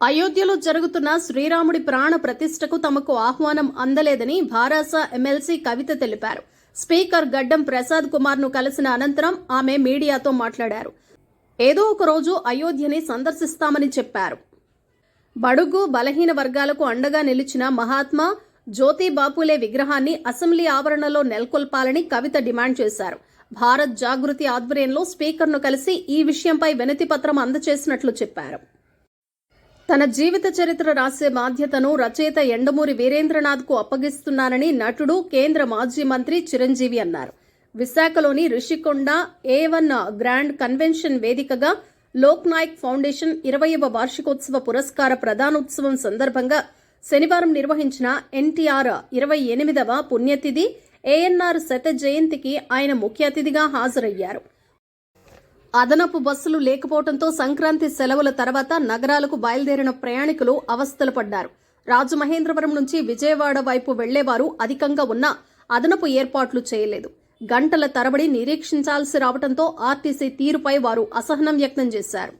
అయోధ్యలో జరుగుతున్న శ్రీరాముడి ప్రాణ ప్రతిష్టకు తమకు ఆహ్వానం అందలేదని భారాస ఎమ్మెల్సీ కవిత తెలిపారు. స్పీకర్ గడ్డం ప్రసాద్ కుమార్ను కలిసిన అనంతరం ఆమె మీడియాతో మాట్లాడారు. ఏదో ఒక రోజు అయోధ్యని సందర్శిస్తామని చెప్పారు. బడుగు బలహీన వర్గాలకు అండగా నిలిచిన మహాత్మా జ్యోతి బాపులే విగ్రహాన్ని అసెంబ్లీ ఆవరణలో నెలకొల్పాలని కవిత డిమాండ్ చేశారు. భారత్ జాగృతి ఆధ్వర్యంలో స్పీకర్ను కలిసి ఈ విషయంపై వినతి పత్రం అందజేసినట్లు చెప్పారు. తన జీవిత చరిత్ర రాసే బాధ్యతను రచయిత ఎండమూరి వీరేంద్రనాథ్కు అప్పగిస్తున్నానని నటుడు కేంద్ర మాజీ మంత్రి చిరంజీవి అన్నారు. విశాఖలోని Rishikonda A one grand convention వేదికగా లోక్నాయక్ ఫౌండేషన్ ఇరవయవ వార్షికోత్సవ పురస్కార ప్రధానోత్సవం సందర్భంగా శనివారం నిర్వహించిన ఎన్టీఆర్ ఇరవై ఎనిమిదవ పుణ్యతిథి ఏఎన్ఆర్ శత జయంతికి ఆయన ముఖ్య అతిథిగా హాజరయ్యారు. అదనపు బస్సులు లేకపోవడంతో సంక్రాంతి సెలవుల తర్వాత నగరాలకు బయలుదేరిన ప్రయాణికులు అవస్థలు పడ్డారు. రాజమహేంద్రవరం నుంచి విజయవాడ వైపు వెళ్ళేవారు అధికంగా ఉన్నా అదనపు ఏర్పాట్లు చేయలేదు. గంటల తరబడి నిరీక్షించాల్సి రావడంతో ఆర్టీసీ తీరుపై వారు అసహనం వ్యక్తం చేశారు.